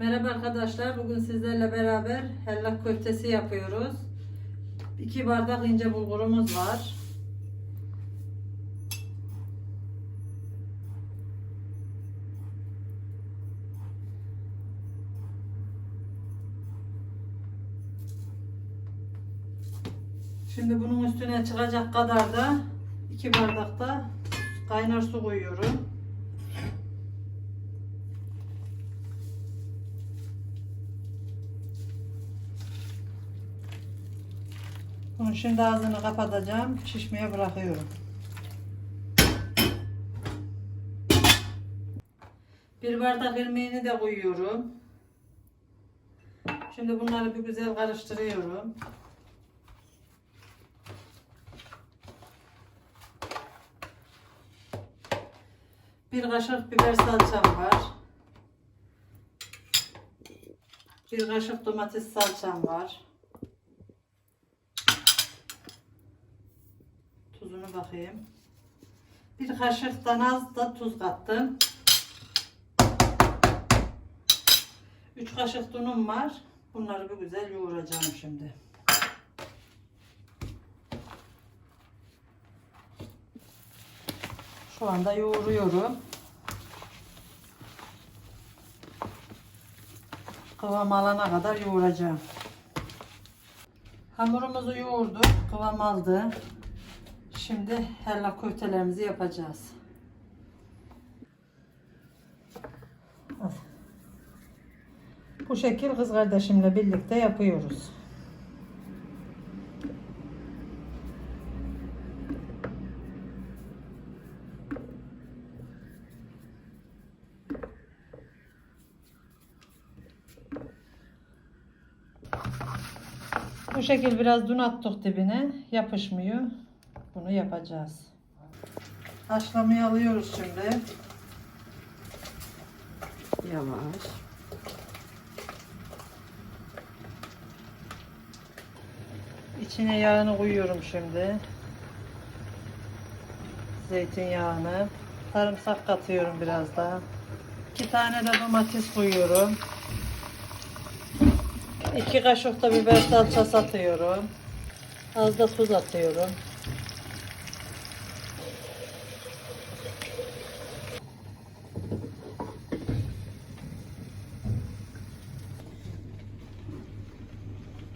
Merhaba arkadaşlar. Bugün sizlerle beraber hellak köftesi yapıyoruz. 2 bardak ince bulgurumuz var. Şimdi bunun üstüne çıkacak kadar da 2 bardak da kaynar su koyuyorum. Bunu şimdi ağzını kapatacağım. Şişmeye bırakıyorum. Bir bardak irmiğini de koyuyorum. Şimdi bunları bir güzel karıştırıyorum. Bir kaşık biber salçam var. Bir kaşık domates salçam var. Tuzunu bakayım. Bir kaşıktan az da tuz kattım. 3 kaşık unum var. Bunları bir güzel yoğuracağım şimdi. Şu anda yoğuruyorum. Kıvam alana kadar yoğuracağım. Hamurumuzu yoğurduk. Kıvam aldı. Şimdi hella köftelerimizi yapacağız. Bu şekil kız kardeşimle birlikte yapıyoruz. Bu şekil biraz dun attık dibine. Yapışmıyor. Bunu yapacağız. Haşlamayı alıyoruz şimdi. Yavaş. İçine yağını koyuyorum şimdi. Zeytinyağını. Sarımsak katıyorum biraz daha. İki tane de domates koyuyorum. İki kaşık da biber salçası atıyorum. Az da tuz atıyorum.